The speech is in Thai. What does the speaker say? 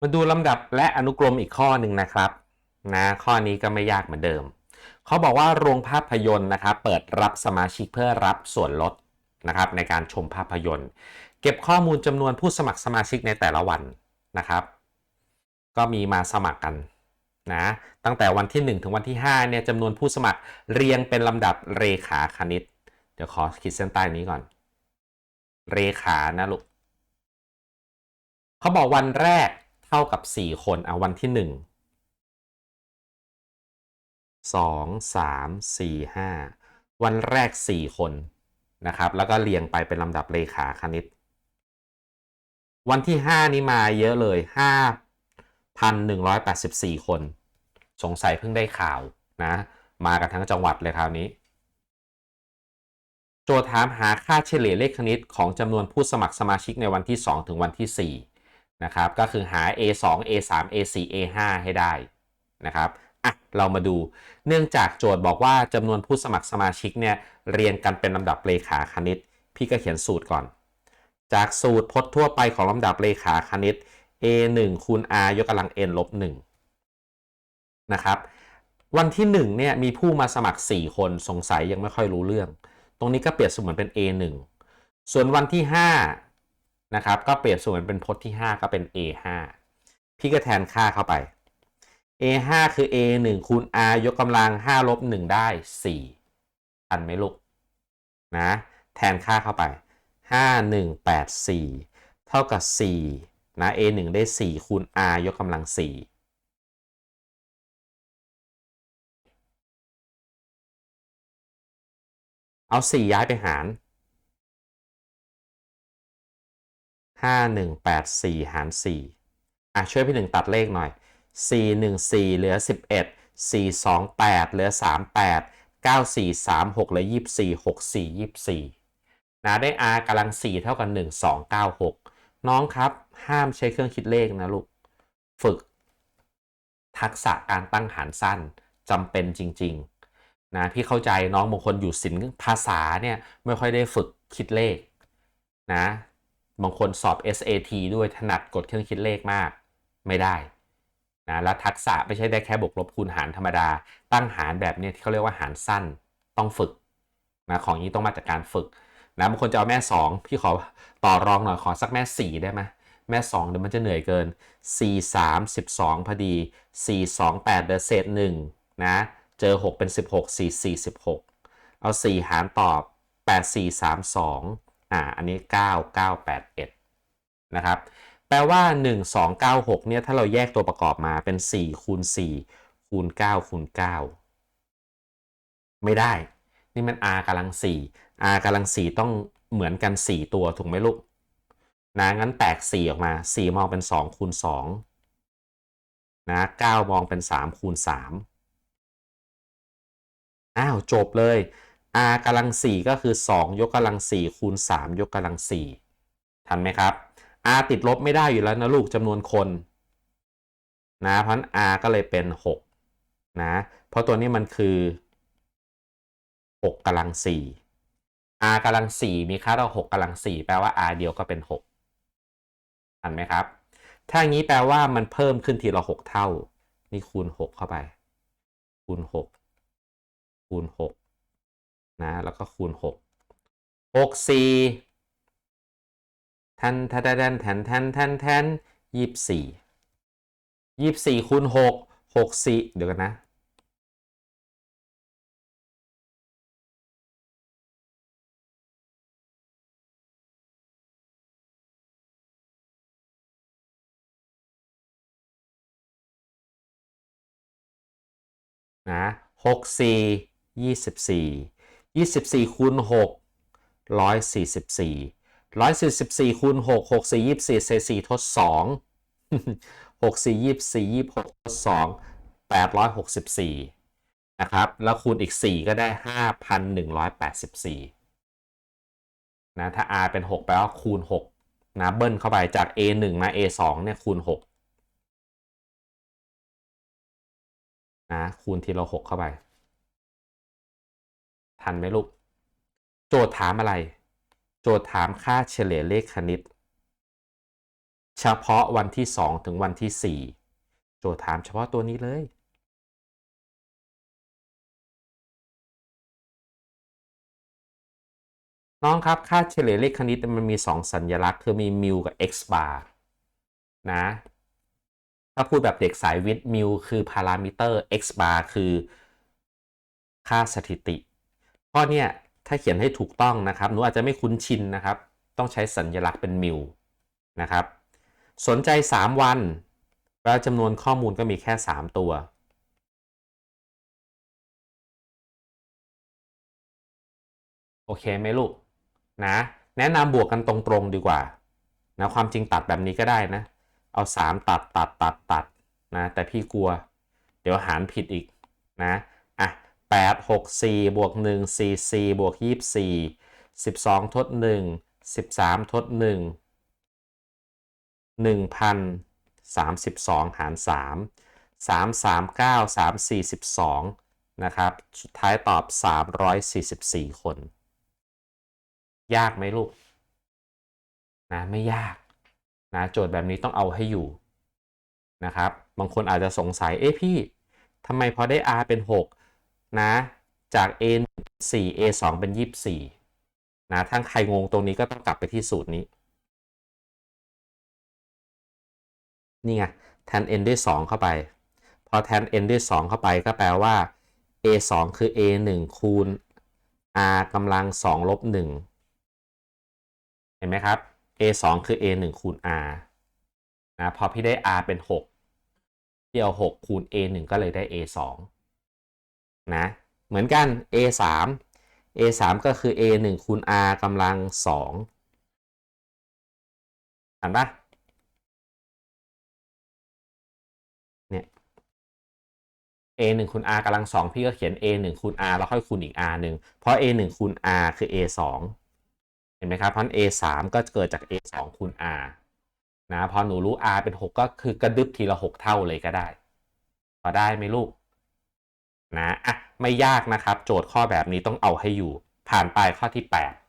มาดูลำดับและอนุกรมอีกข้อหนึ่งนะครับนะข้อนี้ก็ไม่ยากเหมือนเดิม เขาบอกว่าโรงภาพยนตร์นะครับเปิดรับสมาชิกเพื่อรับส่วนลดนะครับในการชมภาพยนตร์ เก็บข้อมูลจำนวนผู้สมัครสมาชิกในแต่ละวันนะครับ ก็มีมาสมัครกันนะตั้งแต่วันที่ 1 ถึงวันที่ 5 เนี่ยจำนวนผู้สมัครเรียงเป็นลำดับเรขาคณิต เดี๋ยวขอขีดเส้นใต้นี้ก่อน เรขานะลูกเขาบอกวันแรก เท่ากับ 4 คนเอาวันที่ 1 2 3 4 5 วันแรก 4 คนนะครับ แล้วก็เรียงไปเป็นลำดับเลขาคณิต วันที่ 5 นี้มาเยอะเลย 5,184 คน สงสัยเพิ่งได้ข่าวนะ มากันทั้งจังหวัดเลยคราวนี้ โจทย์ถามหาค่าเฉลี่ยเลขคณิตของจำนวนผู้สมัครสมาชิกในวันที่ 2 ถึงวันที่ 4 นะครับก็คือหา A2 A3 A4 A5 ให้ได้นะครับอะเรามาดูเนื่องจากโจทย์บอกว่าจำนวนผู้สมัครสมาชิกเนี่ยเรียงกันเป็นลำดับเลขาคณิต พี่ก็เขียนสูตรก่อน จากสูตรพจน์ทั่วไปของลำดับเลขาคณิต a 1คูณ r ยกกำลัง n ลบ1นะครับวันที่1เนี่ยมีผู้มาสมัคร 4 คนสงสัยยังไม่ค่อยรู้เรื่อง ตรงนี้ก็เปรียบเสมือนเป็น a 1 ส่วนวันที่ 5 นะครับก็เปรียบเสมือนเป็นพจน์ที่ 5 ก็เป็น a 5 พี่ก็แทนค่าเข้าไป a 5 คือ a 1 คูณ r ยกกำลัง5ลบ1ได้ 4 ทันไหมลูกนะแทนค่าเข้าไป 5 1 8 4 เท่ากับ 4 นะ a 1 ได้ 4 คูณ r ยกกำลัง 4เอา 4 ย้ายไปหาร 5 1 8 4 หาร 4 อะ ช่วยพี่หนึ่งตัดเลขหน่อย 4 1 4 เหลือ 11 4 2 8 เหลือ 38 9 4 3 6 เหลือ 24 6 4 24 นะ ได้ r กำลัง 4 เท่ากับ 1 2 9 6 น้องครับ ห้ามใช้เครื่องคิดเลขนะลูก ฝึก ทักษะการตั้งหารสั้นจำเป็นจริง ๆ นะ พี่เข้าใจน้องบางคนอยู่ศิลป์ภาษาเนี่ย ไม่ค่อยได้ฝึกคิดเลขนะ บางคนสอบ SAT ด้วยถนัดกดเครื่องคิดเลขมากไม่ได้นะแล้วทักษะไม่ใช่ได้แค่บวกลบคูณหารธรรมดา ตั้งหารแบบเนี้ยที่เขาเรียกว่าหารสั้นต้องฝึกนะของนี้ต้องมาจากการฝึกนะบางคนจะเอาแม่ 2 พี่ขอต่อรองหน่อยขอสักแม่ 4 ได้ไหมแม่ 2 เดี๋ยวมันจะเหนื่อยเกิน 4 3 12 พอดี 4 2 8เดือเศษ1นะเจอ 6 เป็น 16 4 4 16 เอา 4 หารตอบ 8 4 3 2 อ่าอันนี้ 9 9 8 1 นะครับ แปลว่า 1 2 9 6 เนี่ย ถ้าเราแยกตัวประกอบมาเป็น 4 คูณ 4 คูณ 9 คูณ 9 ไม่ได้ นี่มัน r กำลัง 4 r กำลัง 4 ต้องเหมือนกัน 4 ตัว ถูกไหมลูก นะ งั้นแตก 4 ออกมา 4 มองเป็น 2 คูณ 2 นะ 9 มองเป็น 3 คูณ 3 อ้าว จบเลย r กำลัง 4 ก็คือ 2 ยกกำลัง 4 คูณ 3 ยกกำลัง 4 ทันไหมครับ r ติดลบไม่ได้อยู่แล้วนะลูกจำนวนคนนะเพราะ r ก็เลยเป็น 6 นะ เพราะตัวนี้มันคือ 6กำลัง 4 r กำลัง 4 มีค่าเท่า6กำลัง 4 แปลว่า r เดียวก็เป็น 6 ทันไหมครับ ถ้างี้แปลว่ามันเพิ่มขึ้นทีละ 6 เท่า นี่คูณ 6 เข้าไป คูณ 6 คูณ 6 นะแล้วก็คูณ 6 6 4ทันทันทันทันทันทันทันยี่สี่ยี่สี่คูณหกหกสี่เดี๋ยวกันนะนะหกสี่ยี่สิบสี่ ยี่สิบสี่คูณหกร้อยสี่สิบสี่ร้อยสี่สิบสี่คูณหกหกสี่ยี่สิบสี่เศษสี่ทดสองหกสี่ยี่สิบสี่ยี่หกทดสองแปดร้อยหกสิบสี่นะครับ แล้วคูณอีกสี่ก็ได้ห้าพันหนึ่งร้อยแปดสิบสี่นะ ถ้า r เป็นหกแปลว่าคูณหกนะ เบิ้ลเข้าไปจาก a หนึ่งมา a สองเนี่ย คูณหกนะ คูณทีละหกเข้าไป ทันไหมลูก โจทย์ถามอะไร โจทย์ถามค่าเฉลี่ยเลขคณิต เฉพาะวันที่ 2 ถึงวันที่ 4 โจทย์ถามเฉพาะตัวนี้เลย น้องครับค่าเฉลี่ยเลขคณิตมันมี 2 สัญลักษณ์ คือมีมิวกับ x bar นะถ้าพูดแบบเด็กสายวิทย์มิวคือพารามิเตอร์ x bar คือค่าสถิติ เพราะเนี่ยถ้าเขียนให้ถูกต้องนะครับ หนูอาจจะไม่คุ้นชินนะครับ ต้องใช้สัญลักษณ์เป็นมิวนะครับ สนใจ 3 วัน แล้วจำนวนข้อมูลก็มีแค่ 3 ตัว โอเคไหมลูกนะ แนะนำบวกกันตรงๆดีกว่านะความจริงตัดแบบนี้ก็ได้นะ เอา 3 ตัดตัดตัดตัดนะ แต่พี่กลัว เดี๋ยวหารผิดอีกนะ อะ 8 6 4บวก1 4 4บวก24 12 ทด 1 13 ทด 1 1,032 หาร 3 3 3 9 3 4 12 นะครับ สุดท้ายตอบ 344 คน ยากไหมลูก นะไม่ยาก นะโจทย์แบบนี้ต้องเอาให้อยู่นะครับ บางคนอาจจะสงสัย เอ๊ะพี่ทำไมพอได้ r เป็น 6 นะจาก a 4 a 2เป็น 24 นะถ้าใครงงตรงนี้ก็ต้องกลับไปที่สูตรนี้ นี่ไงแทน n ด้วย 2 เข้าไป พอแทน n ด้วย 2 เข้าไปก็แปลว่า a 2 คือ a 1คูณ r กำลัง 2 ลบ 1 เห็นไหมครับ a 2 คือ a 1คูณ r นะพอพี่ได้ r เป็น6พี่เอา6คูณ a 1ก็เลยได้ a 2 นะ เหมือนกัน a 3 a 3ก็คือ a 1คูณ r กำลัง2อ่านปะเนี่ย a 1คูณ r กำลัง2พี่ก็เขียน a 1คูณ r แล้วค่อยคูณอีก r หนึ่งเพราะ a 1คูณ r คือ a 2เห็นไหมครับ เพราะ a 3ก็เกิดจาก a 2คูณ r นะ พอหนูรู้ r เป็น 6 ก็คือกระดึบทีละ 6 เท่าเลยก็ได้ พอได้ไหมลูก นะอะไม่ยากนะครับ โจทย์ข้อแบบนี้ต้องเอาให้อยู่ ผ่านไปข้อที่ 8